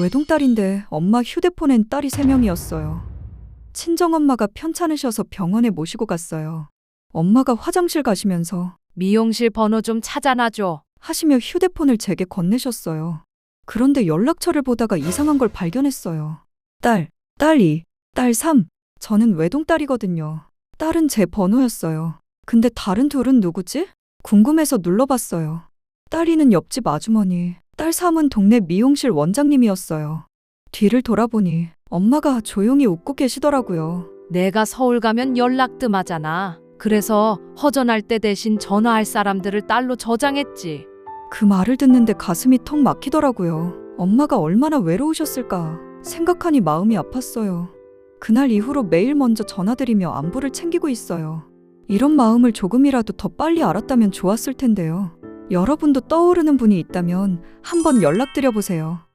외동딸인데 엄마 휴대폰엔 딸이 3명이었어요. 친정엄마가 편찮으셔서 병원에 모시고 갔어요. 엄마가 화장실 가시면서 미용실 번호 좀 찾아놔줘. 하시며 휴대폰을 제게 건네셨어요. 그런데 연락처를 보다가 이상한 걸 발견했어요. 딸, 딸 2, 딸 3. 저는 외동딸이거든요. 딸은 제 번호였어요. 근데 다른 둘은 누구지? 궁금해서 눌러봤어요. 딸 2는 옆집 아주머니, 딸 3은 동네 미용실 원장님이었어요. 뒤를 돌아보니 엄마가 조용히 웃고 계시더라고요. 내가 서울 가면 연락 뜸하잖아. 그래서 허전할 때 대신 전화할 사람들을 딸로 저장했지. 그 말을 듣는데 가슴이 턱 막히더라고요. 엄마가 얼마나 외로우셨을까 생각하니 마음이 아팠어요. 그날 이후로 매일 먼저 전화드리며 안부를 챙기고 있어요. 이런 마음을 조금이라도 더 빨리 알았다면 좋았을 텐데요. 여러분도 떠오르는 분이 있다면 한번 연락드려 보세요.